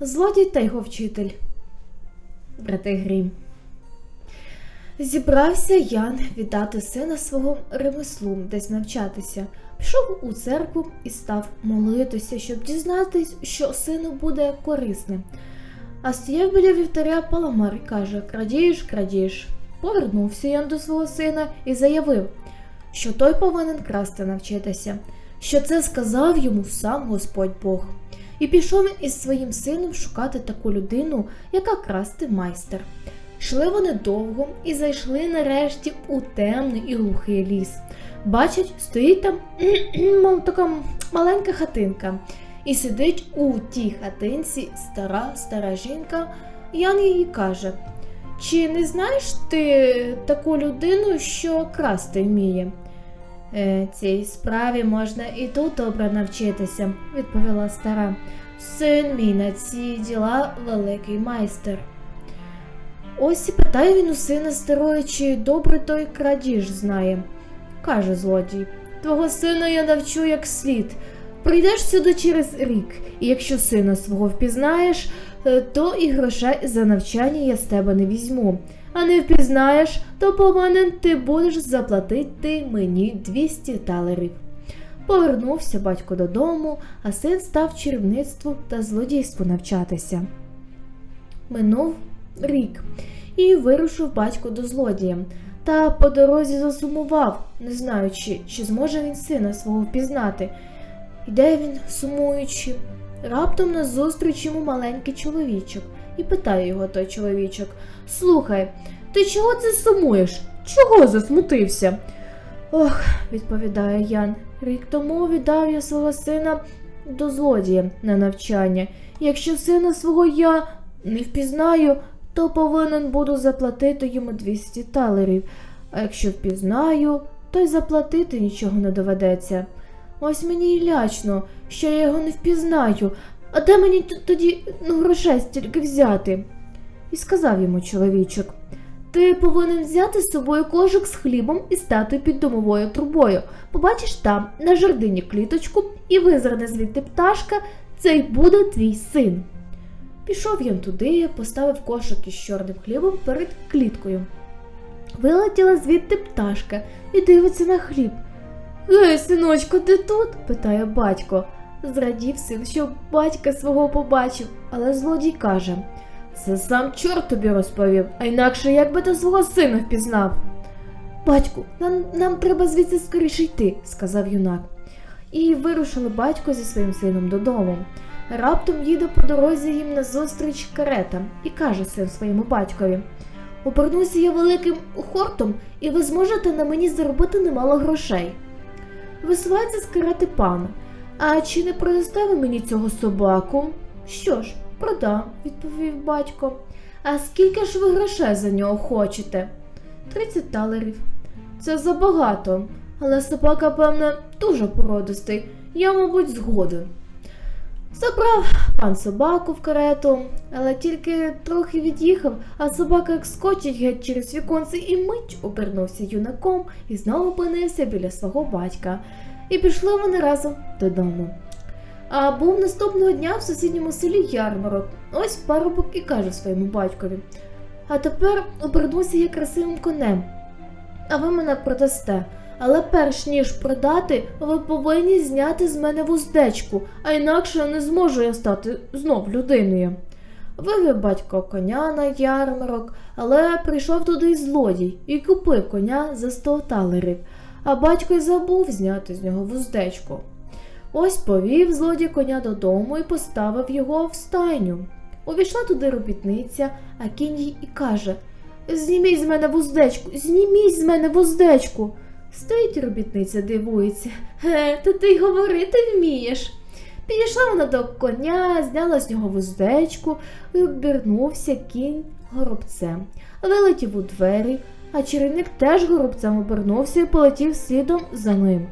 Злодій та його вчитель. Брати Грім. Зібрався Ян віддати сина свого ремеслу, десь навчатися. Пішов у церкву і став молитися, щоб дізнатись, що сину буде корисним. А стояв біля вівтаря Паламар і каже: Крадієш, крадієш. Повернувся Ян до свого сина і заявив, що той повинен красти навчитися, що це сказав йому сам Господь Бог. І пішов із своїм сином шукати таку людину, яка красти майстер. Йшли вони довго і зайшли нарешті у темний і глухий ліс. Бачать, стоїть там мов така маленька хатинка, і сидить у тій хатинці стара стара жінка. Ян їй каже: Чи не знаєш ти таку людину, що красти вміє? Е, цій справі можна і тут добре навчитися, відповіла стара. Син мій на ці діла великий майстер. Ось і питає він у сина старої, чи добре той крадіж знає. Каже злодій, твого сина я навчу як слід. Прийдеш сюди через рік, і якщо сина свого впізнаєш, е, то і грошей за навчання я з тебе не візьму. А не впізнаєш, то повинен ти будеш заплатити мені 200 талерів. Повернувся батько додому, а син став чарівництву та злодійству навчатися. Минув рік, і вирушив батько до злодія. Та по дорозі засумував, не знаючи, чи зможе він сина свого впізнати. Іде він, сумуючи. Раптом назустріч йому маленький чоловічок, і питає його той чоловічок: Слухай, ти чого це сумуєш? Чого засмутився? Ох, відповідає Ян, рік тому віддав я свого сина до злодія на навчання. Якщо сина свого я не впізнаю, то повинен буду заплатити йому 200 талерів, а якщо впізнаю, то й заплатити нічого не доведеться. Ось мені й лячно, що я його не впізнаю, а де мені тоді ну, грошей стільки взяти? І сказав йому чоловічок. Ти повинен взяти з собою кошик з хлібом і стати під домовою трубою. Побачиш там, на жердині кліточку, і визирне звідти пташка, це й буде твій син. Пішов він туди, поставив кошик із чорним хлібом перед кліткою. Вилетіла звідти пташка і дивиться на хліб. Гей, синочку, ти тут? питає батько. Зрадів син, що батька свого побачив, але злодій каже Це сам чорт тобі розповів, а інакше як би ти свого сина впізнав. Батьку, нам, нам треба звідси скоріше йти, сказав юнак. І вирушили батько зі своїм сином додому. Раптом їде по дорозі їм назустріч карета і каже син своєму батькові: Обернуся я великим хортом, і ви зможете на мені заробити немало грошей. Висувається з пана. А чи не продасте ви мені цього собаку? Що ж, продам, відповів батько. А скільки ж ви грошей за нього хочете? Тридцять талерів. Це забагато, але собака, певне, дуже породистий. Я, мабуть, згоден. Забрав пан собаку в карету, але тільки трохи від'їхав, а собака як скочить геть через віконце і мить обернувся юнаком і знову опинився біля свого батька. І пішли вони разом додому. А був наступного дня в сусідньому селі ярмарок. Ось парубок і каже своєму батькові. А тепер обернуся я красивим конем. А ви мене продасте. Але перш ніж продати, ви повинні зняти з мене вуздечку, а інакше не зможу я стати знов людиною. Вивів батько коня на ярмарок, але прийшов туди злодій і купив коня за сто талерів, а батько й забув зняти з нього вуздечку. Ось повів злодій коня додому і поставив його в стайню. Увійшла туди робітниця, а кінь їй і каже Зніміть з мене вуздечку, зніміть з мене вуздечку. Стоїть робітниця, дивується. Ге, то ти й говорити вмієш. Підійшла вона до коня, зняла з нього вуздечку і обернувся кінь горобцем. Вилетів у двері, а чарівник теж горобцем обернувся і полетів слідом за ним.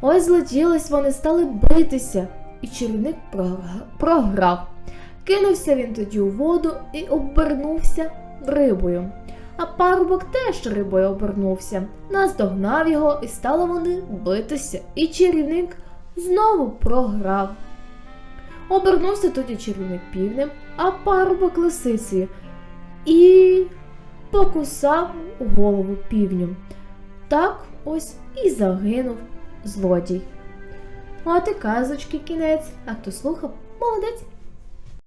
Ось злетілись, вони стали битися, і чарівник програ- програв. Кинувся він тоді у воду і обернувся рибою. А парубок теж рибою обернувся, наздогнав його і стали вони битися, і чарівник знову програв. Обернувся тоді чарівник півнем, а парубок лисицею і покусав голову півню. Так ось і загинув злодій. От і казочки кінець. А хто слухав, молодець.